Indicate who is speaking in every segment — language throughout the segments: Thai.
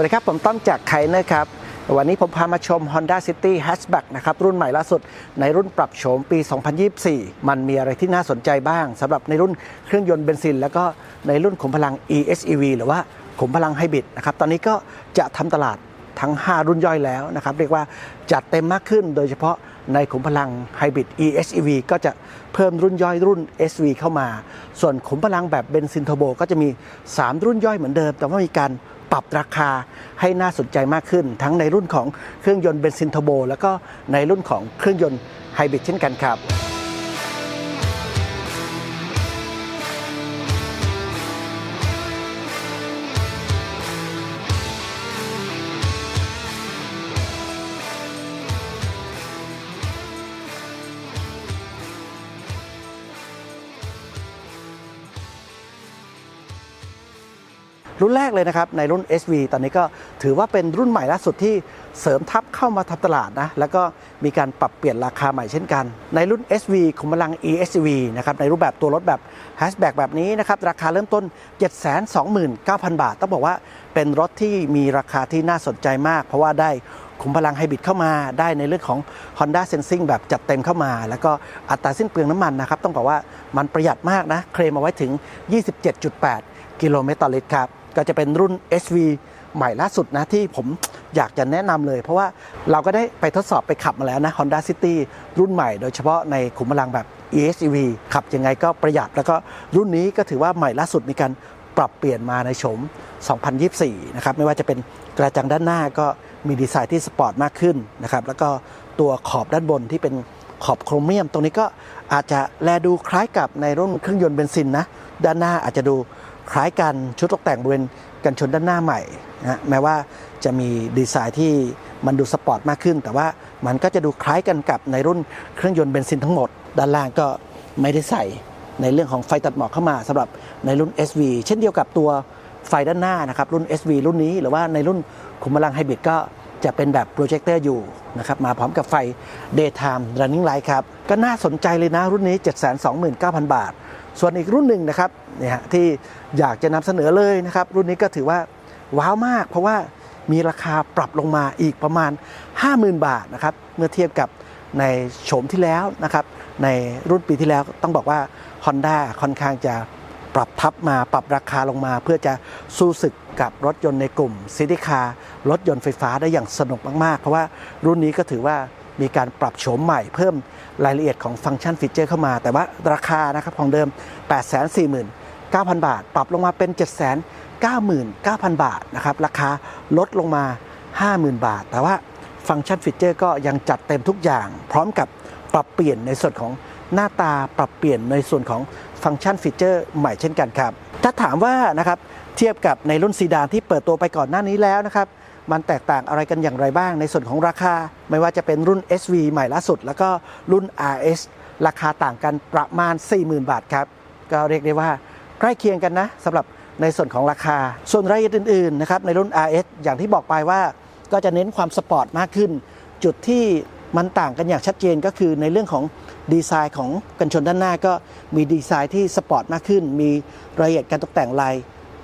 Speaker 1: วัสดีครับ ผมต้อมจากไคเนอร์ครับ วันนี้ผมพามาชม Honda City Hatchback นะครับ รุ่นใหม่ล่าสุดในรุ่นปรับโฉมปี 2024 มันมีอะไรที่น่าสนใจบ้างสำหรับในรุ่นเครื่องยนต์เบนซิน แล้วก็ในรุ่นขุมพลัง EHEV หรือว่าขุมพลังไฮบริดนะครับ ตอนนี้ก็จะทำตลาดทั้ง 5 รุ่นย่อยแล้วนะครับ เรียกว่าจัดเต็มมากขึ้นโดยเฉพาะในขุมพลังไฮบริด EHEV ก็จะเพิ่มรุ่นย่อยรุ่น SV เข้ามา ส่วนขุมพลังแบบเบนซินเทอร์โบก็จะมี 3 รุ่นย่อยเหมือนเดิม แต่ว่ามีการ ปรับราคาให้น่าสนใจมากขึ้น ทั้งในรุ่นของเครื่องยนต์เบนซินเทอร์โบ แล้วก็ในรุ่นของเครื่องยนต์ไฮบริดเช่นกันครับ รุ่นแรกเลยนะครับในรุ่น SV ตอนนี้ก็ถือว่าเป็นรุ่นใหม่ล่าสุดที่เสริมทับเข้ามาทำตลาดนะแล้วก็มีการปรับเปลี่ยนราคาใหม่เช่นกัน ในรุ่น SV ขุมพลัง ESV นะครับในรูปแบบตัวรถแบบ hatchback แบบนี้นะครับราคาเริ่มต้น 729,000 บาท ต้องบอกว่าเป็นรถที่มีราคาที่น่าสนใจมาก เพราะว่าได้ขุมพลังไฮบริดเข้ามาได้ในเรื่องของ Honda Sensing แบบจัดเต็มเข้ามา แล้วก็อัตราสิ้นเปลืองน้ำมันนะครับ ต้องบอกว่ามันประหยัดมากนะ เคลมเอาไว้ถึง 27.8 กิโลเมตรต่อลิตรครับ ก็จะเป็นรุ่น SV ใหม่ล่าสุดนะที่ผมอยากจะแนะนำเลย เพราะว่าเราก็ได้ไปทดสอบไปขับมาแล้วนะ Honda City รุ่นใหม่โดยเฉพาะในขุมพลังแบบ EHEV ขับยังไงก็ประหยัดแล้วก็รุ่นนี้ก็ถือว่าใหม่ล่าสุดมีการปรับเปลี่ยนมาในโฉม 2024 นะครับ ไม่ว่าจะเป็นกระจังด้านหน้าก็มีดีไซน์ที่สปอร์ตมากขึ้นนะครับ แล้วก็ตัวขอบด้านบนที่เป็นขอบโครเมียม ตรงนี้ก็อาจจะแลดูคล้ายกับในรุ่นเครื่องยนต์เบนซินนะ ด้านหน้าอาจจะดู คล้ายกันชุดตกแต่งบริเวณกันชนด้านหน้าใหม่นะแม้ว่าจะมีดีไซน์ที่มันดูสปอร์ตมากขึ้น แต่ว่ามันก็จะดูคล้ายกันกับในรุ่นเครื่องยนต์เบนซินทั้งหมด ด้านล่างก็ไม่ได้ใส่ในเรื่องของไฟตัดหมอกเข้ามาสำหรับในรุ่น SV เช่นเดียวกับตัวไฟด้านหน้านะครับรุ่น SV รุ่นนี้หรือว่าในรุ่นขุมพลังไฮบริดก็จะเป็นแบบโปรเจคเตอร์อยู่นะครับมาพร้อมกับไฟ Daytime Running Light ครับ ก็น่าสนใจเลยนะรุ่นนี้ 729,000 บาท ส่วนอีกรุ่นหนึ่งนะครับเนี่ยที่อยากจะนำเสนอเลยนะครับ รุ่นนี้ก็ถือว่าว้าวมาก เพราะว่ามีราคาปรับลงมาอีกประมาณ 50,000 บาทนะครับเมื่อเทียบกับในโฉมที่แล้วนะครับ ในรุ่นปีที่แล้วต้องบอกว่า Honda ค่อนข้างจะปรับทับมาปรับราคาลงมา เพื่อจะสู้ศึกกับรถยนต์ในกลุ่มซิตี้คาร์รถยนต์ไฟฟ้าได้อย่างสนุกมาก ๆ เพราะว่ารุ่นนี้ก็ถือว่ามีการปรับโฉมใหม่เพิ่ม รายละเอียดของฟังก์ชันฟีเจอร์เข้ามา แต่ว่าราคานะครับของเดิม 849,000 บาท ปรับลงมาเป็น 799,000 บาทนะครับราคาลดลงมา 50,000 บาท แต่ว่าฟังก์ชันฟีเจอร์ก็ยังจัดเต็มทุกอย่าง พร้อมกับปรับเปลี่ยนในส่วนของหน้าตาปรับเปลี่ยนในส่วนของฟังก์ชันฟีเจอร์ใหม่เช่นกันครับ ถ้าถามว่านะครับเทียบกับในรุ่นซีดานที่เปิดตัวไปก่อนหน้านี้แล้วนะครับ มันแตกต่างอะไรกันอย่างไรบ้างในส่วนของราคา ไม่ว่าจะเป็นรุ่น SV ใหม่ล่าสุด แล้วก็รุ่น RS ราคาต่างกันประมาณ 40,000 บาทครับ ก็เรียกได้ว่าใกล้เคียงกันนะสำหรับในส่วนของราคา ส่วนรายละเอียดอื่นๆนะครับในรุ่น RS อย่างที่บอกไปว่าก็จะเน้นความสปอร์ตมากขึ้น จุดที่มันต่างกันอย่างชัดเจนก็คือในเรื่องของดีไซน์ของกันชนด้านหน้าก็มีดีไซน์ที่สปอร์ตมากขึ้น มีรายละเอียดการตกแต่งลาย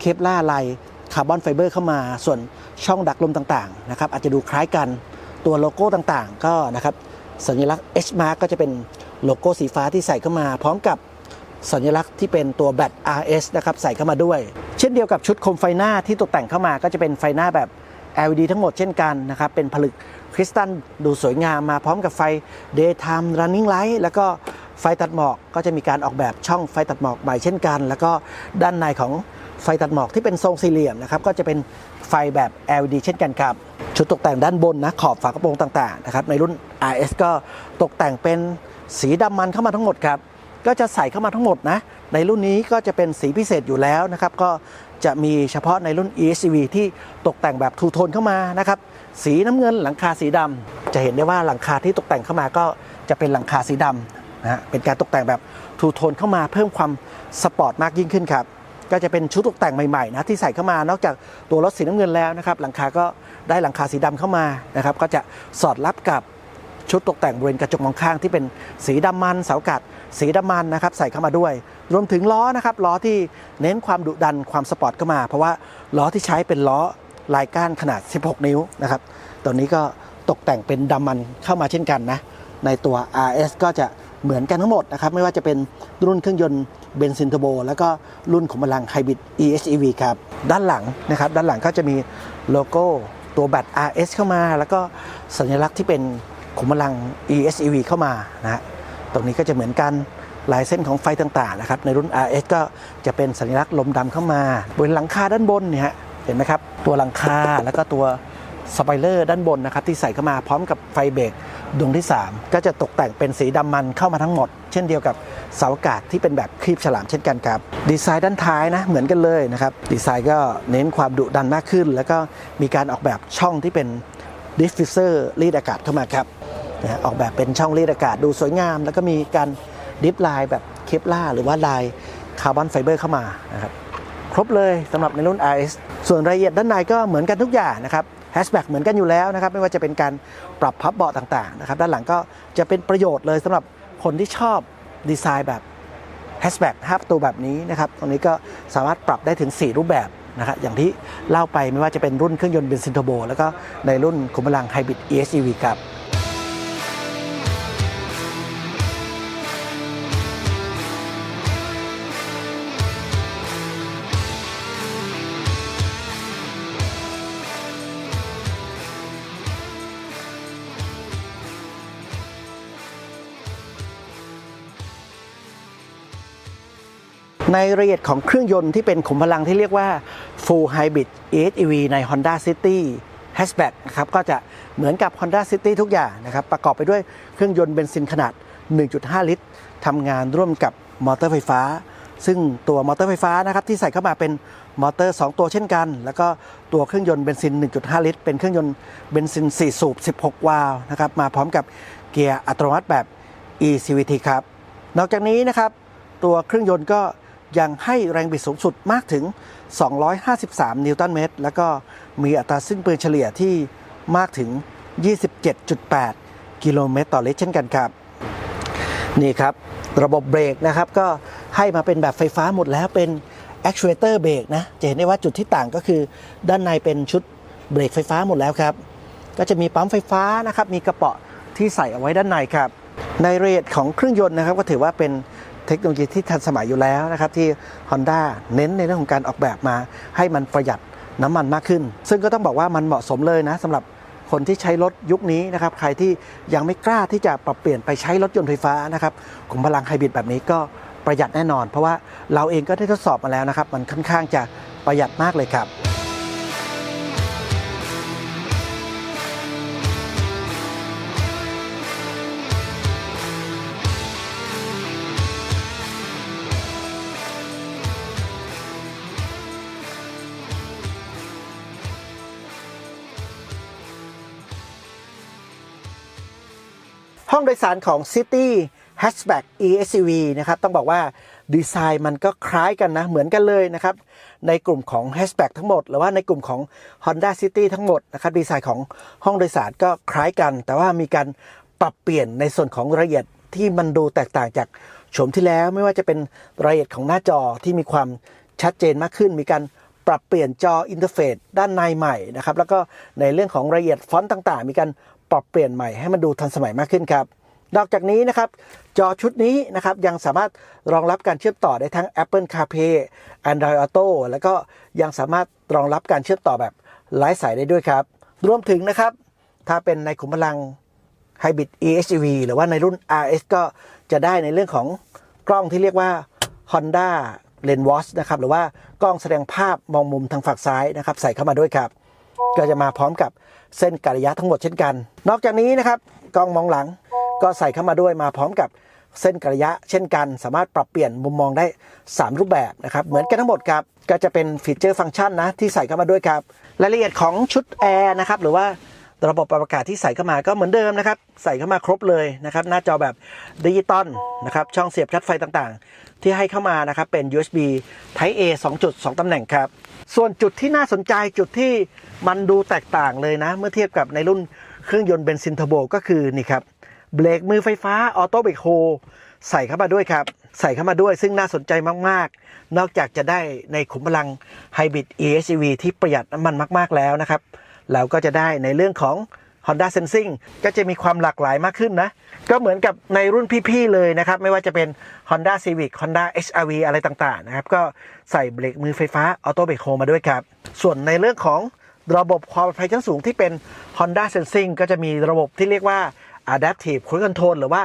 Speaker 1: เคปล่าลาย คาร์บอนไฟเบอร์เข้ามา ส่วนช่องดักลมต่างๆนะครับอาจจะดูคล้ายกันตัวโลโก้ต่างๆ ก็นะครับสัญลักษณ์ H mark ก็จะเป็นโลโก้สีฟ้าที่ใส่เข้ามา พร้อมกับสัญลักษณ์ที่เป็นตัวแบต RS นะครับใส่เข้ามาด้วย เช่นเดียวกับชุดโคมไฟหน้าที่ตกแต่งเข้ามาก็จะเป็นไฟหน้าแบบ LED ทั้งหมดเช่นกันนะครับเป็นผลึกคริสตัลดูสวยงามมาพร้อมกับไฟ Daytime Running Light แล้วก็ไฟตัดหมอกก็จะมีการออกแบบช่องไฟตัดหมอกใหม่เช่นกัน แล้วก็ด้านในของ ไฟตัดหมอกที่เป็นทรงสี่เหลี่ยมนะครับก็จะเป็นไฟแบบ LED เช่นกันครับ ชุดตกแต่งด้านบนนะขอบฝากระโปรงต่างๆนะครับในรุ่น RS ก็ตกแต่งเป็นสีดำมันเข้ามาทั้งหมดครับก็จะใส่เข้ามาทั้งหมดนะในรุ่นนี้ก็จะเป็นสีพิเศษอยู่แล้วนะครับก็จะมีเฉพาะในรุ่น ESV ที่ตกแต่งแบบทูโทนเข้ามานะครับสีน้ำเงินหลังคาสีดำจะเห็นได้ว่าหลังคาที่ตกแต่งเข้ามาก็จะเป็นหลังคาสีดำนะฮะเป็นการตกแต่งแบบทูโทนเข้ามาเพิ่มความสปอร์ตมากยิ่งขึ้นครับ ก็จะเป็นชุดตกแต่งใหม่ๆนะที่ใส่เข้ามานอกจากตัวรถสีน้ำเงินแล้วนะครับหลังคาก็ได้หลังคาสีดำเข้ามานะครับก็จะสอดรับกับชุดตกแต่งบริเวณกระจกมองข้างที่เป็นสีดำมันเสากัด สีดำมันนะครับใส่เข้ามาด้วย รวมถึงล้อนะครับล้อที่เน้นความดุดันความสปอร์ตเข้ามา เพราะว่าล้อที่ใช้เป็นล้อลายก้านขนาด 16 นิ้วนะครับตัวนี้ก็ตกแต่งเป็นดำมันเข้ามาเช่นกันนะในตัว RS ก็จะ เหมือนกันทั้งหมดนะครับ ไม่ว่าจะเป็นรุ่นเครื่องยนต์เบนซินเทอร์โบ แล้วก็รุ่นขุมพลังไฮบริด EHEV ครับ ด้านหลังนะครับ ด้านหลังก็จะมีโลโก้ตัวแบต RS เข้ามา แล้วก็สัญลักษณ์ที่เป็นขุมพลัง EHEV เข้ามานะฮะตรงนี้ก็จะเหมือนกันลายเส้นของไฟต่างๆนะครับในรุ่น RS ก็จะเป็นสัญลักษณ์ลมดำเข้ามา บนหลังคาด้านบนเนี่ยเห็นไหมครับ ตัวหลังคาแล้วก็ตัว สไปเลอร์ด้านบนนะครับที่ใส่เข้ามาพร้อมกับไฟเบรกดวงที่ 3 ก็จะตกแต่งเป็นสีดำมันเข้ามาทั้งหมด เช่นเดียวกับเสาอากาศที่เป็นแบบครีบฉลามเช่นกันครับ ดีไซน์ด้านท้ายนะเหมือนกันเลยนะครับ ดีไซน์ก็เน้นความดุดันมากขึ้น แล้วก็มีการออกแบบช่องที่เป็นดิฟฟิวเซอร์รีดอากาศเข้ามาครับนะฮะออกแบบเป็นช่องรีดอากาศดูสวยงาม แล้วก็มีการดิฟลายแบบเคปล่าหรือว่าลายคาร์บอนไฟเบอร์เข้ามานะครับครบเลยสำหรับในรุ่น RS ส่วนรายละเอียดด้านในก็เหมือนกันทุกอย่างนะครับ แฮชแบ็กเหมือนกันอยู่แล้วนะครับ ไม่ว่าจะเป็นการปรับพับเบาะต่างๆนะครับด้านหลังก็จะเป็นประโยชน์เลยสำหรับคนที่ชอบดีไซน์แบบแฮชแบ็กห้าประตูแบบนี้นะครับ ตรงนี้ก็สามารถปรับได้ถึง 4 รูปแบบนะครับ อย่างที่เล่าไปไม่ว่าจะเป็นรุ่นเครื่องยนต์เบนซินเทอร์โบ แล้วก็ในรุ่นขุมพลังไฮบริด ESEV ครับ ในรายละเอียดของเครื่องยนต์ที่เป็นขุมพลังที่เรียกว่า Full Hybrid EHEV ใน Honda City Hatchback นะครับก็จะเหมือนกับ Honda City ทุกอย่างนะครับประกอบไปด้วยเครื่องยนต์เบนซินขนาด 1.5 ลิตรทำงานร่วมกับมอเตอร์ไฟฟ้า ซึ่งตัวมอเตอร์ไฟฟ้านะครับที่ใส่เข้ามาเป็นมอเตอร์ 2 ตัวเช่นกัน แล้วก็ตัวเครื่องยนต์เบนซิน 1.5 ลิตร เป็นเครื่องยนต์เบนซิน 4 สูบ 16 วาล์วนะครับมาพร้อมกับเกียร์อัตโนมัติแบบ eCVT ครับนอกจากนี้นะครับตัวเครื่องยนต์ก็ ยังให้แรงบิดสูงสุดมากถึง 253 นิวตันเมตร แล้วก็มีอัตราสิ้นเปลืองเฉลี่ยที่มากถึง 27.8 กิโลเมตรต่อลิตรเช่นกันครับ นี่ครับ ระบบเบรกนะครับ ก็ให้มาเป็นแบบไฟฟ้าหมดแล้วเป็น actuator เบรกนะ จะเห็นได้ว่าจุดที่ต่างก็คือ ด้านในเป็นชุดเบรกไฟฟ้าหมดแล้วครับ ก็จะมีปั๊มไฟฟ้านะครับ มีกระเป๋อที่ใส่เอาไว้ด้านในครับ ในเรทของเครื่องยนต์นะครับ ก็ถือว่าเป็น เทคโนโลยีที่ทันสมัยอยู่แล้วนะครับที่ Honda เน้นในเรื่องของการออกแบบมา ให้มันประหยัดน้ำมันมากขึ้น ซึ่งก็ต้องบอกว่ามันเหมาะสมเลยนะสำหรับคนที่ใช้รถยุคนี้นะครับใครที่ยังไม่กล้าที่จะปรับเปลี่ยนไปใช้รถยนต์ไฟฟ้านะครับกลุ่มพลังไฮบริดแบบนี้ก็ประหยัดแน่นอน เพราะว่าเราเองก็ได้ทดสอบมาแล้วนะครับ มันค่อนข้างจะประหยัดมากเลยครับ ห้องโดยสารของ City Hatchback ESUV นะครับต้องบอกว่าดีไซน์มันก็คล้ายกันนะ เหมือนกันเลยนะครับ ในกลุ่มของ Hatchback ทั้งหมด หรือว่าในกลุ่มของ Honda City ทั้งหมดนะครับดีไซน์ของห้องโดยสารก็คล้ายกัน แต่ว่ามีการปรับเปลี่ยนในส่วนของรายละเอียดที่มันดูแตกต่างจากโฉมที่แล้วไม่ว่าจะเป็นรายละเอียดของหน้าจอที่มีความชัดเจนมากขึ้น มีการปรับเปลี่ยนจออินเทอร์เฟซด้านในใหม่นะครับแล้วก็ในเรื่องของรายละเอียดฟอนต์ต่างๆ มีการ ปรับเปลี่ยนใหม่ให้มันดูทันสมัยมากขึ้นครับนอกจากนี้นะครับ จอชุดนี้นะครับยังสามารถรองรับการเชื่อมต่อได้ทั้ง Apple CarPlay Android Auto แล้วก็ยังสามารถรองรับการเชื่อมต่อแบบไร้สายได้ด้วยครับ รวมถึงนะครับ ถ้าเป็นในขุมพลัง Hybrid EHEV หรือว่าในรุ่น RS ก็จะได้ในเรื่องของกล้องที่เรียกว่า Honda Lens Watch นะครับหรือว่ากล้องแสดงภาพมองมุมทางฝั่งซ้ายนะครับ ใส่เข้ามาด้วยครับ ก็จะมาพร้อมกับ เส้นกระยะทั้งหมดเช่นกัน นอกจากนี้นะครับกล้องมองหลังก็ใส่เข้ามาด้วยมาพร้อมกับเส้นกระยะเช่นกัน สามารถปรับเปลี่ยนมุมมองได้ 3 รูปแบบนะครับเหมือนกันทั้งหมดครับก็จะเป็นฟีเจอร์ฟังก์ชันนะที่ใส่เข้ามาด้วยครับรายละเอียดของชุดแอร์นะครับหรือว่าระบบปรับอากาศที่ใส่เข้ามาก็เหมือนเดิมนะครับ ใส่เข้ามาครบเลยนะครับ หน้าจอแบบดิจิตอลนะครับช่องเสียบชาร์จไฟต่างๆ ที่ให้เข้ามานะครับเป็น USB Type A 2จุด2ตำแหน่งครับ ส่วนจุดที่น่าสนใจจุดที่มันดูแตกต่างเลยนะ เมื่อเทียบกับในรุ่นเครื่องยนต์เบนซินเทอร์โบก็คือนี่ครับเบรกมือไฟฟ้าออโต้เบรกโฮใส่เข้ามาด้วยครับ ใส่เข้ามาด้วยซึ่งน่าสนใจมาก ๆ นอกจากจะได้ในขุมพลังไฮบริด EHEV ที่ประหยัดน้ำมันมาก ๆ แล้วนะครับ เราก็จะได้ในเรื่องของ Honda Sensing ก็จะมีความหลากหลายมากขึ้นนะ ก็เหมือนกับในรุ่นพี่ๆเลยนะครับ ไม่ว่าจะเป็น Honda Civic Honda HRV อะไรต่างๆนะครับ ก็ใส่เบรกมือไฟฟ้า Auto Brake Hold มาด้วยครับ ส่วนในเรื่องของระบบความปลอดภัยชั้นสูงที่เป็น Honda Sensing ก็จะมีระบบที่เรียกว่า Adaptive Cruise Control หรือว่า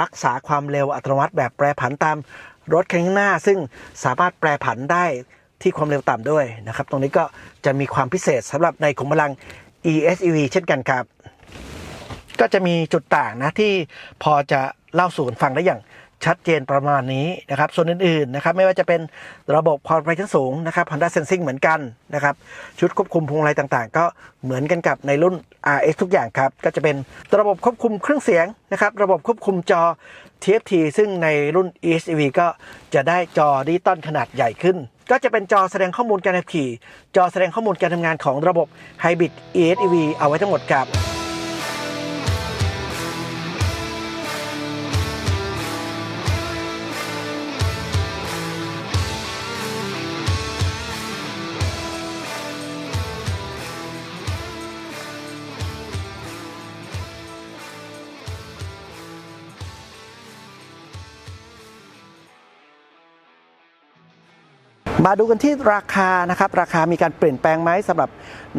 Speaker 1: รักษาความเร็วอัตโนมัติแบบแปรผันตามรถคันข้างหน้า ซึ่งสามารถแปรผันได้ที่ความเร็วต่ำด้วยนะครับ ตรงนี้ก็จะมีความพิเศษสำหรับในขุมพลัง e-SUV เช่นกันครับ ก็จะมีจุดต่างนะที่พอจะเล่าสู่นฟังได้อย่าง ชัดเจนประมาณนี้นะครับ ส่วนอื่นๆนะครับไม่ว่าจะเป็นระบบความปลอดภัยชั้นสูงนะครับ Honda Sensing เหมือนกันนะครับ ชุดควบคุมพวงมาลัยต่างๆ ก็เหมือนกันกับในรุ่น RX ทุกอย่างครับ ก็จะเป็นระบบควบคุมเครื่องเสียงนะครับ ระบบควบคุมจอ TFT ซึ่งในรุ่น ESEV ก็จะได้จอดิจิตอลขนาดใหญ่ขึ้น ก็จะเป็นจอแสดงข้อมูลการขับขี่ จอแสดงข้อมูลการทำงานของระบบ Hybrid ESEV เอาไว้ทั้งหมดครับ มาดูกันที่ราคานะครับ ราคามีการเปลี่ยนแปลงไหมสำหรับ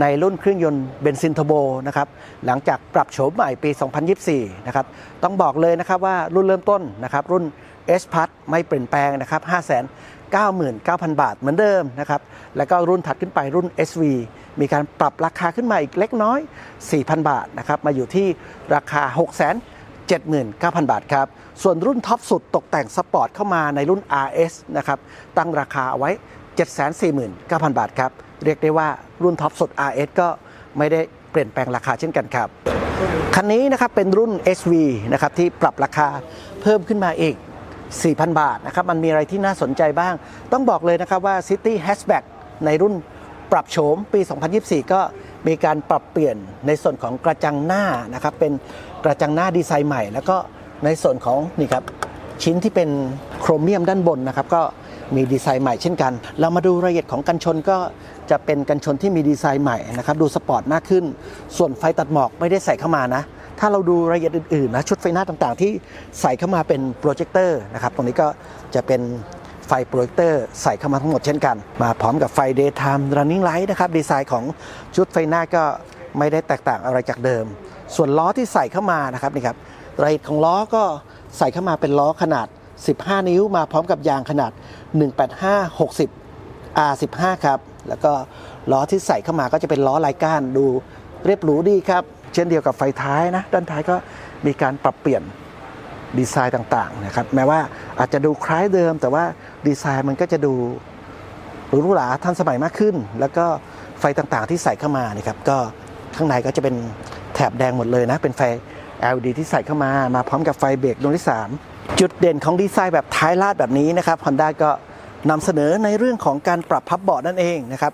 Speaker 1: ในรุ่นเครื่องยนต์เบนซินเทอร์โบนะครับหลังจากปรับโฉมใหม่ปี 2024 นะครับต้องบอกเลยนะครับว่ารุ่นเริ่มต้นนะครับรุ่น S p a s ไม่เปลี่ยนแปลงนะครับ599,000 บาทเหมือนเดิมนะครับ แล้วก็รุ่นถัดขึ้นไปรุ่น SV มีการปรับราคาขึ้นมาอีกเล็กน้อย 4,000 บาทนะครับ มาอยู่ที่ราคา 6 79,000 บาทครับ ส่วนรุ่นท็อปสุดตกแต่งสปอร์ตเข้ามาในรุ่น RS นะครับ ตั้งราคาเอาไว้ 749,000 บาทครับ เรียกได้ว่ารุ่นท็อปสุด RS ก็ไม่ได้เปลี่ยนแปลงราคาเช่นกันครับ คันนี้นะครับเป็นรุ่น SV นะครับที่ปรับราคาเพิ่มขึ้นมาอีก 4,000 บาทนะครับ มันมีอะไรที่น่าสนใจบ้าง ต้องบอกเลยนะครับว่า City Hatchback ในรุ่นปรับโฉมปี 2024 ก็มีการปรับเปลี่ยนในส่วนของกระจังหน้านะครับเป็น กระจังหน้าดีไซน์ใหม่ แล้วก็ในส่วนของนี่ครับชิ้นที่เป็นโครเมียมด้านบนนะครับก็มีดีไซน์ใหม่เช่นกัน เรามาดูรายละเอียดของกันชนก็จะเป็นกันชนที่มีดีไซน์ใหม่นะครับดูสปอร์ตมากขึ้น ส่วนไฟตัดหมอกไม่ได้ใส่เข้ามานะ ถ้าเราดูรายละเอียดอื่นๆนะชุดไฟหน้าต่างๆ ที่ใส่เข้ามาเป็นโปรเจคเตอร์นะครับตรงนี้ก็จะเป็นไฟโปรเจคเตอร์ใส่เข้ามาทั้งหมดเช่นกัน มาพร้อมกับไฟ daytime running light นะครับดีไซน์ของชุดไฟหน้าก็ไม่ได้แตกต่างอะไรจากเดิม ส่วนล้อที่ใส่เข้ามานะครับนี่ครับรายละเอียดของล้อก็ใส่เข้ามาเป็นล้อขนาด 15 นิ้วมาพร้อมกับยางขนาด 185 60 R15 ครับ แล้วก็ล้อที่ใส่เข้ามาก็จะเป็นล้อลายก้านดูเรียบหรูดีครับ เช่นเดียวกับไฟท้ายนะ ด้านท้ายก็มีการปรับเปลี่ยนดีไซน์ต่างๆนะครับ แม้ว่าอาจจะดูคล้ายเดิม แต่ว่าดีไซน์มันก็จะดูหรูหราทันสมัยมากขึ้น แล้วก็ไฟต่างๆที่ใส่เข้ามานี่ครับก็ข้างในก็จะเป็น แถบแดงหมดเลยนะ เป็นไฟ LED ที่ใส่เข้ามา มาพร้อมกับไฟเบรกดวงที่ 3 จุดเด่นของดีไซน์แบบท้ายลาดแบบนี้นะครับ Honda ก็นำเสนอในเรื่องของการปรับพับเบาะนั่นเองนะครับ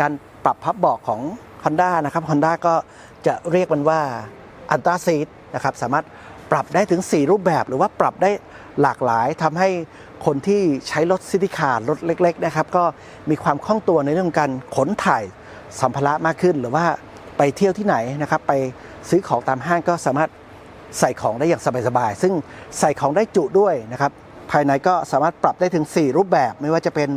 Speaker 1: การปรับพับเบาะของ Honda นะครับ Honda ก็จะเรียกมันว่าอันตราซีทนะครับ สามารถปรับได้ถึง 4 รูปแบบหรือว่าปรับได้หลากหลายทำให้คนที่ใช้รถซิตี้คาร์รถเล็ก ๆ นะครับ ก็มีความคล่องตัวในเรื่องการขนถ่ายสัมภาระมากขึ้น หรือว่า ไปเที่ยวที่ไหนนะครับไปซื้อของตามห้างก็สามารถใส่ของได้อย่างสบายๆซึ่งใส่ของได้จุด้วยนะครับภายในก็สามารถปรับได้ถึง 4 รูปแบบ ไม่ว่าจะเป็น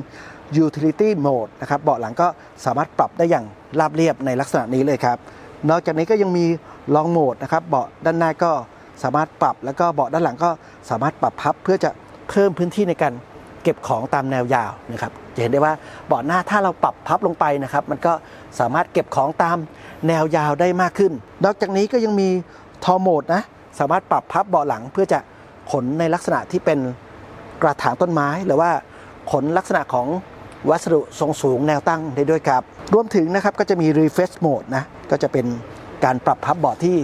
Speaker 1: utility mode นะครับเบาะหลังก็สามารถปรับได้อย่างราบเรียบในลักษณะนี้เลยครับ นอกจากนี้ก็ยังมี long mode นะครับเบาะด้านหน้าก็สามารถปรับแล้วก็เบาะด้านหลังก็สามารถปรับพับเพื่อจะเพิ่มพื้นที่ในการเก็บของตามแนวยาวนะครับจะเห็นได้ว่าเบาะหน้าถ้าเราปรับพับลงไปนะครับ มันก็ สามารถเก็บของตามแนวยาวได้มากขึ้น นอกจากนี้ก็ยังมีทอโหมดนะสามารถปรับพับเบาะหลังเพื่อจะขนในลักษณะที่เป็นกระถางต้นไม้ หรือว่าขนลักษณะของวัสดุทรงสูงแนวตั้งได้ด้วยครับรวมถึงนะครับก็จะมี refresh mode นะก็จะเป็นการปรับพับเบาะที่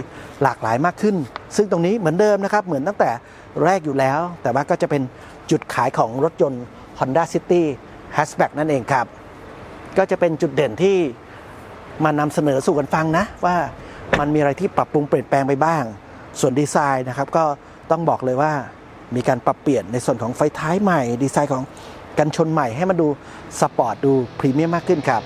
Speaker 1: หลากหลายมากขึ้น ซึ่งตรงนี้เหมือนเดิมนะครับ เหมือนตั้งแต่แรกอยู่แล้ว แต่ว่าก็จะเป็นจุดขายของรถยนต์ Honda City Hatchback นั่นเองครับ ก็จะเป็นจุดเด่นที่ มานำเสนอสู่กันฟังนะว่ามันมีอะไรที่ปรับปรุงเปลี่ยนแปลงไปบ้าง ส่วนดีไซน์นะครับก็ต้องบอกเลยว่ามีการปรับเปลี่ยนในส่วนของไฟท้ายใหม่ ดีไซน์ของกันชนใหม่ให้มันดูสปอร์ตดูพรีเมียมมากขึ้นครับ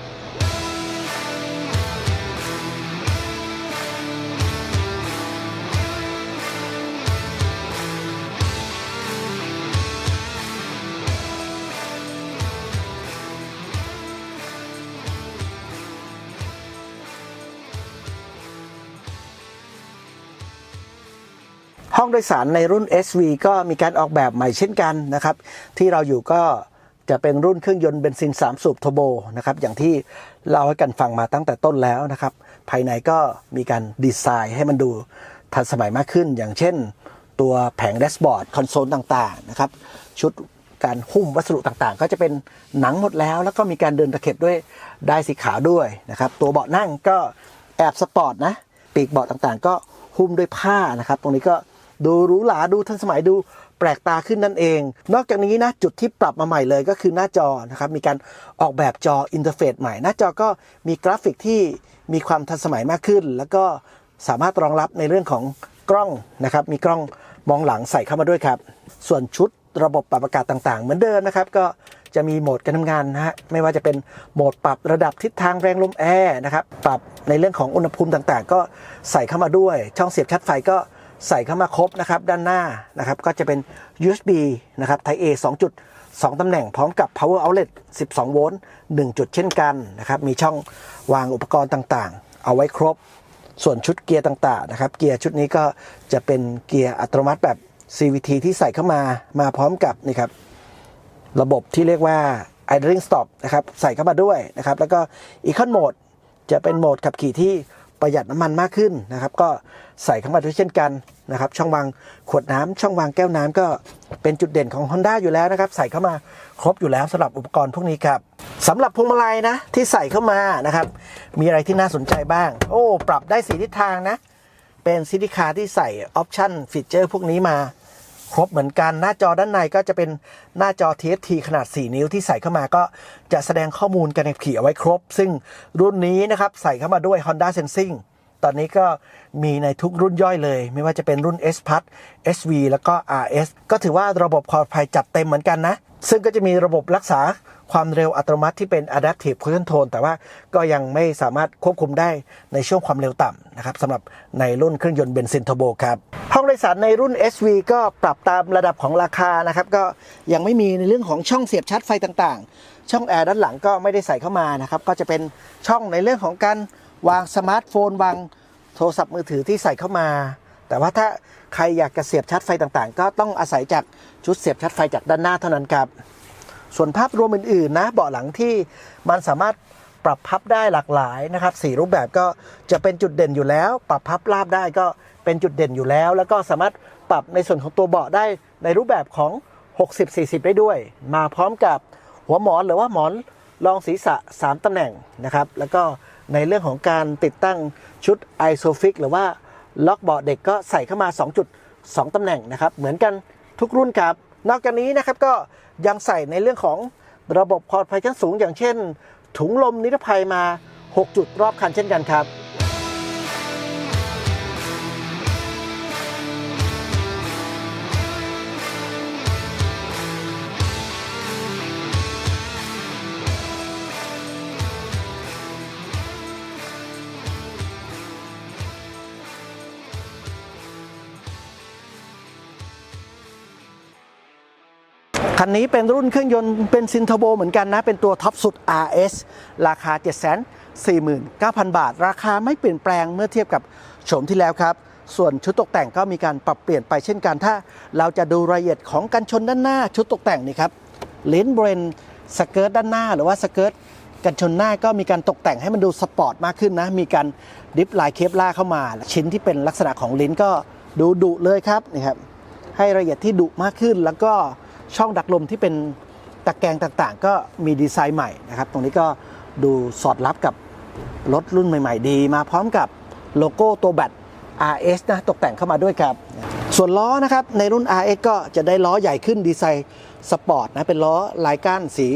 Speaker 1: ห้องโดยสารในรุ่น SV ก็มีการออกแบบใหม่เช่นกันนะครับ ที่เราอยู่ก็จะเป็นรุ่นเครื่องยนต์เบนซิน 3 สูบเทอร์โบนะครับ อย่างที่เราให้กันฟังมาตั้งแต่ต้นแล้วนะครับ ภายในก็มีการดีไซน์ให้มันดูทันสมัยมากขึ้น อย่างเช่น ตัวแผงแดชบอร์ด คอนโซลต่างๆนะครับ ชุดการหุ้มวัสดุต่างๆ ก็จะเป็นหนังหมดแล้ว แล้วก็มีการเดินตะเข็บด้วยได้สีขาวด้วยนะครับ ตัวเบาะนั่งก็แอบสปอร์ตนะ ปีกเบาะต่างๆ ก็หุ้มด้วยผ้านะครับ ตรงนี้ก็ ดูหรูหราดูทันสมัยดูแปลกตาขึ้นนั่นเอง นอกจากนี้นะจุดที่ปรับมาใหม่เลยก็คือหน้าจอนะครับมีการออกแบบจออินเทอร์เฟซใหม่ หน้าจอก็มีกราฟิกที่มีความทันสมัยมากขึ้น แล้วก็สามารถรองรับในเรื่องของกล้องนะครับมีกล้องมองหลังใส่เข้ามาด้วยครับ ส่วนชุดระบบปรับอากาศต่าง ๆ เหมือนเดิมนะครับ ก็จะมีโหมดการทำงานนะฮะไม่ว่าจะเป็นโหมดปรับระดับทิศทางแรงลมแอร์นะครับปรับในเรื่องของอุณหภูมิต่างๆ ก็ใส่เข้ามาด้วย ช่องเสียบชาร์จไฟก็ ใส่เข้ามาครบนะครับด้านหน้านะครับก็จะเป็น USB นะครับ Type A 2จุด2ตำแหน่งพร้อมกับ power outlet 12 โวลต์1จุดเช่นกันนะครับ มีช่องวางอุปกรณ์ต่างๆ เอาไว้ครบ ส่วนชุดเกียร์ต่างๆนะครับ เกียร์ชุดนี้ก็จะเป็นเกียร์อัตโนมัติแบบ CVT ที่ใส่เข้ามามาพร้อมกับนี่ครับระบบที่เรียกว่า idling stop นะครับ ใส่เข้ามาด้วยนะครับ แล้วก็ econ mode จะเป็นโหมดขับขี่ที่ ประหยัดน้ำมันมากขึ้นนะครับ ก็ใส่เข้ามาด้วยเช่นกันนะครับ ช่องวางขวดน้ำช่องวางแก้วน้ำก็เป็นจุดเด่นของ Honda อยู่แล้วนะครับ ใส่เข้ามาครบอยู่แล้วสำหรับอุปกรณ์พวกนี้ครับสำหรับพวงมาลัยนะที่ใส่เข้ามานะครับ มีอะไรที่น่าสนใจบ้าง โอ้ ปรับได้สีทิศทางนะ เป็นซิติคาที่ใส่ออปชั่นฟีเจอร์พวกนี้มา ครบเหมือนกัน หน้าจอด้านในก็จะเป็นหน้าจอ TFT ขนาด 4 นิ้วที่ใส่เข้ามาก็จะแสดงข้อมูลการขับขี่เอาไว้ครบ ซึ่งรุ่นนี้นะครับใส่เข้ามาด้วย Honda Sensing ตอนนี้ก็มีในทุกรุ่นย่อยเลย ไม่ว่าจะเป็นรุ่น S Plus SV แล้วก็ RS ก็ถือว่าระบบความปลอดภัยจัดเต็มเหมือนกันนะ ซึ่งก็จะมีระบบรักษาความเร็วอัตโนมัติที่เป็น Adaptive Cruise Control แต่ว่าก็ยังไม่สามารถควบคุมได้ในช่วงความเร็วต่ำนะครับสำหรับในรุ่นเครื่องยนต์เบนซินเทอร์โบครับ ห้องโดยสารในรุ่น SV ก็ปรับตามระดับของราคานะครับ ก็ยังไม่มีในเรื่องของช่องเสียบชาร์จไฟต่างๆ ช่องแอร์ด้านหลังก็ไม่ได้ใส่เข้ามานะครับ ก็จะเป็นช่องในเรื่องของการ วางสมาร์ทโฟน วางโทรศัพท์มือถือที่ใส่เข้ามา แต่ว่าถ้าใครอยากจะเสียบชาร์จไฟต่างๆ ก็ต้องอาศัยจากชุดเสียบชาร์จไฟจากด้านหน้าเท่านั้นครับ ส่วนภาพรวมอื่นๆนะเบาะหลังที่มันสามารถปรับพับได้หลากหลายนะครับสี่รูปแบบก็จะเป็นจุดเด่นอยู่แล้ว ปรับพับราบได้ก็เป็นจุดเด่นอยู่แล้ว แล้วก็สามารถปรับในส่วนของตัวเบาะได้ในรูปแบบของ 60-40 ได้ด้วย มาพร้อมกับหัวหมอนหรือว่าหมอนรองศีรษะ 3ตำแหน่งนะครับ แล้วก็ ในเรื่องของการติดตั้งชุด ISOFIX หรือว่าล็อกเบาะเด็กก็ใส่เข้ามา 2 จุด 2 ตำแหน่งนะครับ เหมือนกันทุกรุ่นครับ นอกจากนี้นะครับก็ยังใส่ในเรื่องของระบบปลอดภัยชั้นสูง อย่างเช่น ถุงลมนิรภัยมา 6 จุดรอบคันเช่นกันครับ คันนี้เป็นรุ่นเครื่องยนต์เป็นซินเทอร์โบเหมือนกันนะ เป็นตัวท็อปสุด RS ราคา 749,000 บาท ราคาไม่เปลี่ยนแปลงเมื่อเทียบกับโฉมที่แล้วครับส่วนชุดตกแต่งก็มีการปรับเปลี่ยนไปเช่นกันถ้า เราจะดูรายละเอียดของกันชนด้านหน้า ชุดตกแต่งนี่ครับเลนส์เบรนสเกิร์ตด้านหน้า หรือว่าสเกิร์ตกันชนหน้าก็มีการตกแต่งให้มันดูสปอร์ตมากขึ้นนะ มีการดิฟลายเคปล่าเข้ามา ชิ้นที่เป็นลักษณะของลิ้นก็ดูดุเลยครับนี่ครับให้รายละเอียดที่ดุมากขึ้นแล้วก็ ช่องดักลมที่เป็นตะแกรงต่างๆ ก็มีดีไซน์ใหม่นะครับ ตรงนี้ก็ดูสอดรับกับรถรุ่นใหม่ ๆ ดี มาพร้อมกับโลโก้ตัวแบต RS นะตกแต่งเข้ามาด้วยครับ ส่วนล้อนะครับในรุ่น RS ก็จะได้ล้อใหญ่ขึ้นดีไซน์สปอร์ตนะเป็นล้อลายก้านสี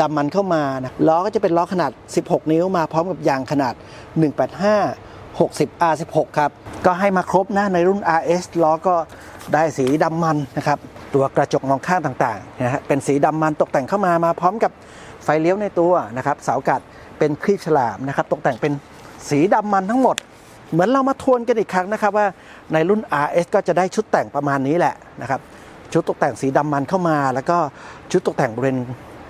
Speaker 1: ดำมันเข้ามานะล้อก็จะเป็นล้อขนาด 16 นิ้วมาพร้อมกับยางขนาด 185 60 R16 ครับ ก็ให้มาครบนะในรุ่น RS ล้อก็ได้สีดำมันนะครับ ตัวกระจกมองข้างต่างๆนะฮะเป็นสีดำมันตกแต่งเข้ามามาพร้อมกับไฟเลี้ยวในตัวนะครับเสากัดเป็นครีบฉลามนะครับตกแต่งเป็นสีดำมันทั้งหมด เหมือนเรามาทวนกันอีกครั้งนะครับว่าในรุ่น RS ก็จะได้ชุดแต่งประมาณนี้แหละนะครับชุดตกแต่งสีดำมันเข้ามา แล้วก็ชุดตกแต่งบริเวณ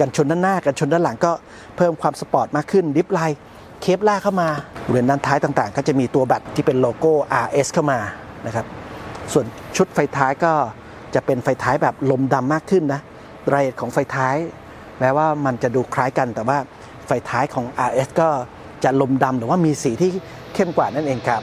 Speaker 1: กันชนด้านหน้ากันชนด้านหลังก็เพิ่มความสปอร์ตมากขึ้นดิฟไลน์เคปล่าเข้ามาบริเวณด้านท้ายต่างๆ ก็จะมีตัวแบตที่เป็นโลโก้ RS เข้ามานะครับส่วนชุดไฟท้ายก็ จะเป็นไฟท้ายแบบลมดำมากขึ้นนะรายละเอียดของไฟท้าย แม้ว่ามันจะดูคล้ายกันแต่ว่าไฟท้ายของ RS ก็จะลมดำหรือว่ามีสีที่เข้มกว่านั่นเองครับ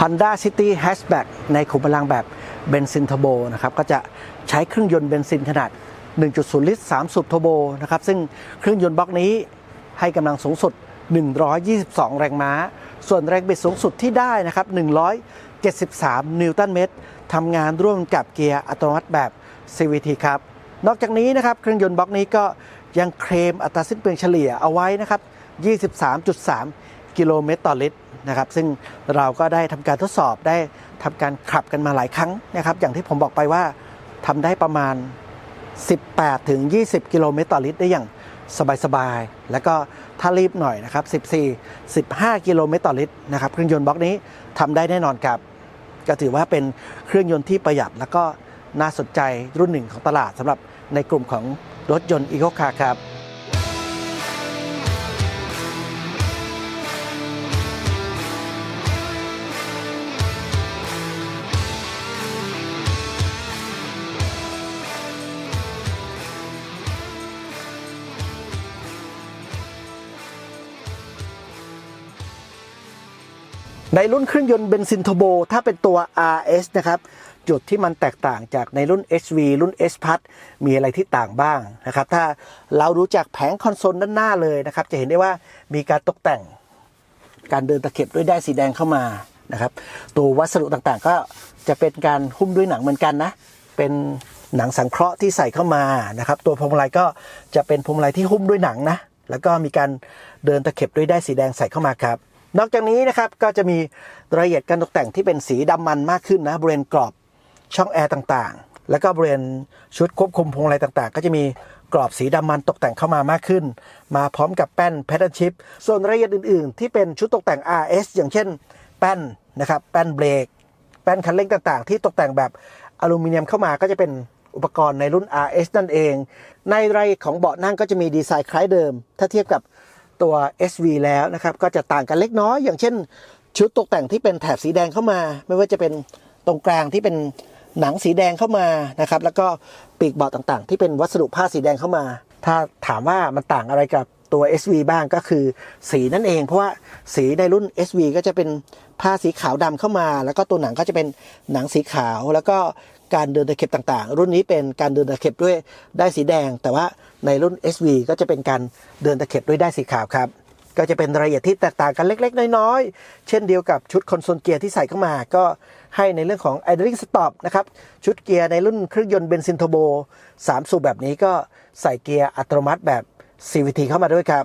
Speaker 1: Honda City Hatchback ในขุมพลังแบบเบนซินเทอร์โบนะครับก็จะใช้เครื่องยนต์เบนซินขนาด 1.0 ลิตร 3 สูบเทอร์โบนะครับซึ่งเครื่องยนต์บล็อกนี้ให้กำลังสูงสุด 122 แรงม้า ส่วนแรงบิดสูงสุดที่ได้นะครับ 173 นิวตันเมตรทำงานร่วมกับเกียร์อัตโนมัติแบบ CVT ครับ นอกจากนี้นะครับเครื่องยนต์บล็อกนี้ก็ยังเคลมอัตราสิ้นเปลืองเฉลี่ยเอาไว้นะครับ 23.3 กิโลเมตรต่อลิตร นะครับ ซึ่งเราก็ได้ทำการทดสอบได้ทำการขับกันมาหลายครั้งนะครับ อย่างที่ผมบอกไปว่าทำได้ประมาณ 18 ถึง 20 กิโลเมตรต่อลิตรได้อย่างสบายๆ แล้วก็ถ้ารีบหน่อยนะครับ 14 15 กิโลเมตรต่อลิตรนะครับ เครื่องยนต์บล็อกนี้ทำได้แน่นอนครับก็ถือว่าเป็นเครื่องยนต์ที่ประหยัด แล้วก็น่าสนใจรุ่นหนึ่งของตลาดสำหรับในกลุ่มของรถยนต์อีโคคาร์ครับ ในรุ่นเครื่องยนต์เบนซินเทโบถ้าเป็นตัว RS นะครับ จุดที่มันแตกต่างจากในรุ่น HV รุ่น S พัทมีอะไรที่ต่างบ้างนะครับ ถ้าเราดูจากแผงคอนโซลด้านหน้าเลยนะครับ จะเห็นได้ว่ามีการตกแต่งการเดินตะเข็บด้วยได้ายสีแดงเข้ามานะครับ ตัววัสดุต่างๆ ก็จะเป็นการหุ้มด้วยหนังเหมือนกันนะ เป็นหนังสังเคราะห์ที่ใส่เข้ามานะครับ ตัวพวงมาลัยก็จะเป็นพวงมาลัยที่หุ้มด้วยหนังนะ แล้วก็มีการเดินตะเข็บด้วยได้ายสีแดงใส่เข้ามาครับ นอกจากนี้นะครับก็จะมีรายละเอียดการตกแต่งที่เป็นสีดำมันมากขึ้นนะบริเวณกรอบช่องแอร์ต่างๆ แล้วก็บริเวณชุดควบคุมพวงมาลัยต่างๆ ก็จะมีกรอบสีดำมันตกแต่งเข้ามามากขึ้น มาพร้อมกับแป้นแพทเทิร์นชิพส่วนรายละเอียดอื่นๆ ที่เป็นชุดตกแต่ง RS อย่างเช่น แป้นนะครับแป้นเบรกแป้นคันเร่งต่างๆ ที่ตกแต่งแบบอลูมิเนียมเข้ามาก็จะเป็นอุปกรณ์ในรุ่น RS นั่นเอง ในรายของเบาะนั่งก็จะมีดีไซน์คล้ายเดิม ถ้าเทียบกับ ตัว SV แล้วนะครับ ก็จะต่างกันเล็กน้อย อย่างเช่น ชุดตกแต่งที่เป็นแถบสีแดงเข้ามา ไม่ว่าจะเป็นตรงกลางที่เป็นหนังสีแดงเข้ามานะครับ แล้วก็ปีกเบาะต่างๆ ที่เป็นวัสดุผ้าสีแดงเข้ามา ถ้าถามว่ามันต่างอะไรกับ ตัว SV บ้างก็คือสีนั่นเอง เพราะว่าสีในรุ่น SV ก็จะเป็นผ้าสีขาวดำเข้ามา แล้วก็ตัวหนังก็จะเป็นหนังสีขาวแล้วก็การเดินตะเข็บต่างๆ รุ่นนี้เป็นการเดินตะเข็บด้วยได้สีแดง แต่ว่าในรุ่น SV ก็จะเป็นการเดินตะเข็บด้วยได้สีขาวครับก็จะเป็นรายละเอียดที่แตกต่างกันเล็ก ๆ น้อย ๆ เช่นเดียวกับชุดคอนโซลเกียร์ที่ใส่เข้ามา ก็ให้ในเรื่องของ idling stop นะครับ ชุดเกียร์ในรุ่นเครื่องยนต์เบนซินโทโบ3 สูบแบบนี้ก็ใส่เกียร์อัตโนมัติแบบ CVT เข้ามาด้วยครับ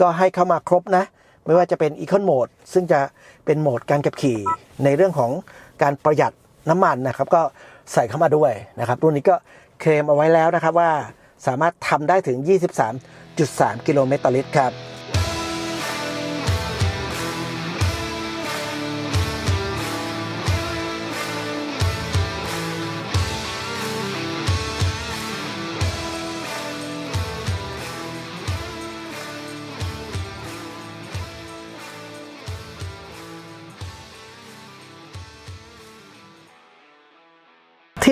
Speaker 1: ก็ให้เข้ามาครบนะ ไม่ว่าจะเป็น Econ Mode ซึ่งจะเป็นโหมดการขับขี่ในเรื่องของการประหยัดน้ำมันนะครับ ก็ใส่เข้ามาด้วยนะครับ รุ่นนี้ก็เคลมเอาไว้แล้วนะครับว่าสามารถทำได้ถึง 23.3 กิโลเมตรต่อลิตรครับ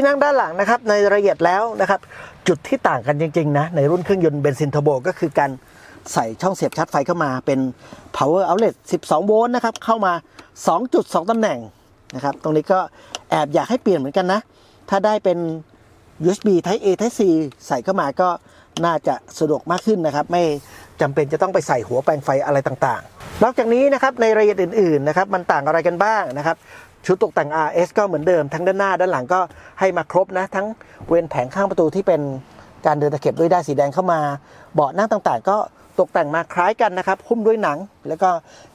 Speaker 1: ที่นั่งด้านหลังนะครับในรายละเอียดแล้วนะครับ จุดที่ต่างกันจริงๆนะในรุ่นเครื่องยนต์เบนซินเทอร์โบก็คือการใส่ช่องเสียบชาร์จไฟเข้ามาเป็น power outlet 12 โวลต์นะครับ เข้ามา 2.2 ตำแหน่งนะครับ ตรงนี้ก็แอบอยากให้เปลี่ยนเหมือนกันนะ ถ้าได้เป็น USB Type A Type C ใส่เข้ามาก็น่าจะสะดวกมากขึ้นนะครับ ไม่จำเป็นจะต้องไปใส่หัวแปลงไฟอะไรต่างๆ นอกจากนี้นะครับในรายละเอียดอื่นๆนะครับมันต่างอะไรกันบ้างนะครับ ชุดตกแต่ง RS ก็เหมือนเดิมทั้งด้านหน้าด้านหลังก็ให้มาครบนะ ทั้งเวนแผงข้างประตูที่เป็นการเดินตะเข็บด้วยด้ายสีแดงเข้ามา เบาะนั่งต่างๆ ก็ตกแต่งมาคล้ายกันนะครับหุ้มด้วยหนัง แล้วก็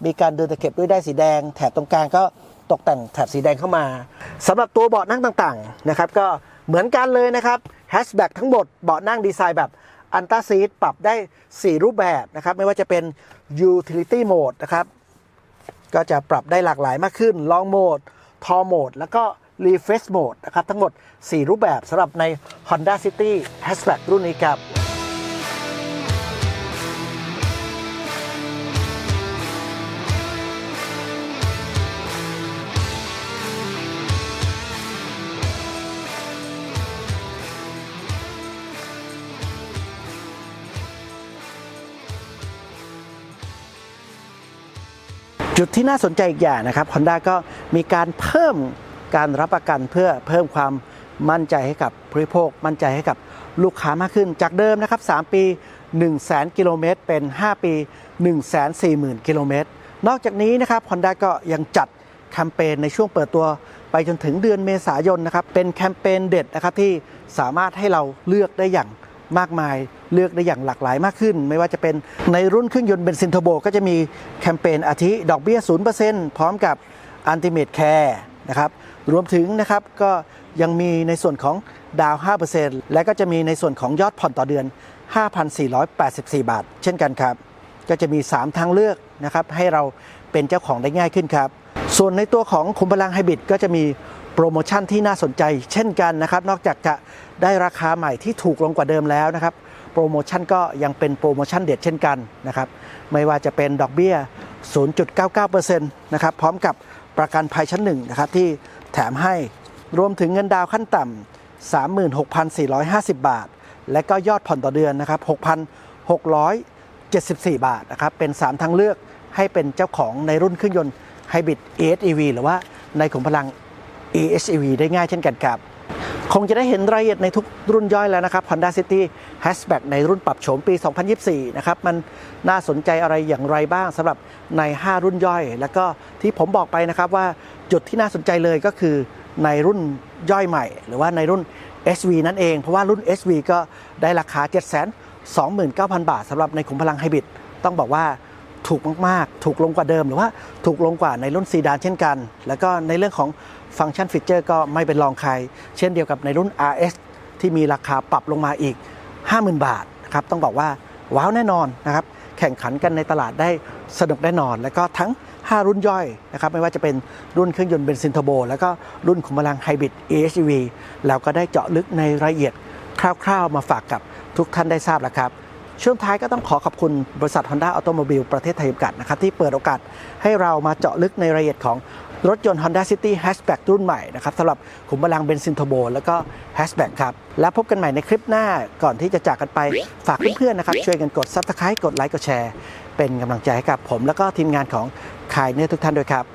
Speaker 1: มีการเดินตะเข็บด้วยด้ายสีแดง แถบตรงกลางก็ตกแต่งแถบสีแดงเข้ามาสำหรับตัวเบาะนั่งต่างๆนะครับก็เหมือนกันเลยนะครับแฮชแบ็กทั้งหมดเบาะนั่งดีไซน์แบบอันต้าซีทปรับได้ 4 รูปแบบนะครับไม่ว่าจะเป็น Utility Mode นะครับก็จะปรับได้หลากหลายมากขึ้น Long Mode พอโหมดแล้วก็รีเฟซโห Mode นะครับ ทั้งหมด 4 รูปแบบสำหรับใน Honda City Hatchback รุ่นนี้ครับ จุดที่น่าสนใจอีกอย่างนะครับ Honda ก็มีการเพิ่มการรับประกันเพื่อเพิ่มความมั่นใจให้กับผู้บริโภค มั่นใจให้กับลูกค้ามากขึ้น จากเดิมนะครับ 3 ปี 1 0 0 0 0 0 กิโลเมตร เป็น 5 ปี 1 4 0 0 0 0 กิโลเมตร นอกจากนี้นะครับ Honda ก็ยังจัดแคมเปญในช่วงเปิดตัวไปจนถึงเดือนเมษายนนะครับ เป็นแคมเปญเด็ดนะครับที่สามารถให้เราเลือกได้อย่าง มากมายเลือกได้อย่างหลากหลายมากขึ้น ไม่ว่าจะเป็นในรุ่นเครื่องยนต์เบนซินเทอร์โบก็จะมีแคมเปญอาทิดอกเบี้ย 0%พร้อมกับ Ultimate Care นะครับรวมถึงนะครับก็ยังมีในส่วนของดาว 5%และก็จะมีในส่วนของยอดผ่อนต่อเดือน 5,484 บาท เช่นกันครับ ก็จะมี 3 ทางเลือกนะครับให้เราเป็นเจ้าของได้ง่ายขึ้นครับ ส่วนในตัวของคุมพลังไฮบริดก็จะมี โปรโมชั่นที่น่าสนใจ เช่นกันนะครับ นอกจากจะได้ราคาใหม่ที่ถูกลงกว่าเดิมแล้วนะครับ โปรโมชั่นก็ยังเป็นโปรโมชั่นเด็ดเช่นกันนะครับ ไม่ว่าจะเป็นดอกเบี้ย 0.99%นะครับ พร้อมกับประกันภัยชั้นหนึ่งนะครับที่แถมให้รวมถึงเงินดาวน์ขั้นต่ำ36,450 บาท และก็ยอดผ่อนต่อเดือนนะครับ 6,674 บาทนะครับ เป็น 3 ทางเลือกให้เป็นเจ้าของในรุ่นเครื่องยนต์ไฮบริด EHEV หรือว่าในขุมพลัง EHEV ได้ง่ายเช่นกันครับ คงจะได้เห็นรายละเอียดในทุกรุ่นย่อยแล้วนะครับ Honda City Hatchback ในรุ่นปรับโฉมปี 2024 นะครับ มันน่าสนใจอะไรอย่างไรบ้างสำหรับใน 5 รุ่นย่อย แล้วก็ที่ผมบอกไปนะครับว่าจุดที่น่าสนใจเลยก็คือในรุ่นย่อยใหม่ หรือว่าในรุ่น SV นั่นเอง เพราะว่ารุ่น SV ก็ได้ราคา 729,000 บาทสำหรับในขุมพลังไฮบริดต้องบอกว่าถูกมาก ๆ ถูกลงกว่าเดิม หรือว่าถูกลงกว่าในรุ่นซีดานเช่นกัน แล้วก็ในเรื่องของ ฟังก์ชันฟีเจอร์ก็ไม่เป็นรองใคร เช่นเดียวกับในรุ่น RS ที่มีราคาปรับลงมาอีก 50,000 บาทนะครับต้องบอกว่าว้าวแน่นอนนะครับแข่งขันกันในตลาดได้สนุกแน่นอน แล้วก็ทั้ง 5 รุ่นย่อยนะครับไม่ว่าจะเป็นรุ่นเครื่องยนต์เบนซินเทอร์โบ แล้วก็รุ่นขุมพลังไฮบริด EHEV แล้วก็ได้เจาะลึกในรายละเอียดคร่าวๆ มาฝากกับทุกท่านได้ทราบแล้วครับ ช่วงท้ายก็ต้องขอขอบคุณบริษัท Honda Automobile ประเทศไทยจำกัดนะครับที่เปิดโอกาสให้เรามาเจาะลึกในรายละเอียดของ รถยนต์ Honda City Hatchback รุ่นใหม่นะครับสำหรับขุมพลังเบนซินเทอร์โบแล้วก็ Hatchback ครับ แล้วพบกันใหม่ในคลิปหน้าก่อนที่จะจากกันไปฝากเพื่อนๆนะครับ ช่วยกันกด Subscribe กดไลค์กดแชร์ เป็นกำลังใจให้กับผม แล้วก็ทีมงานของขายเนื้อทุกท่านด้วยครับ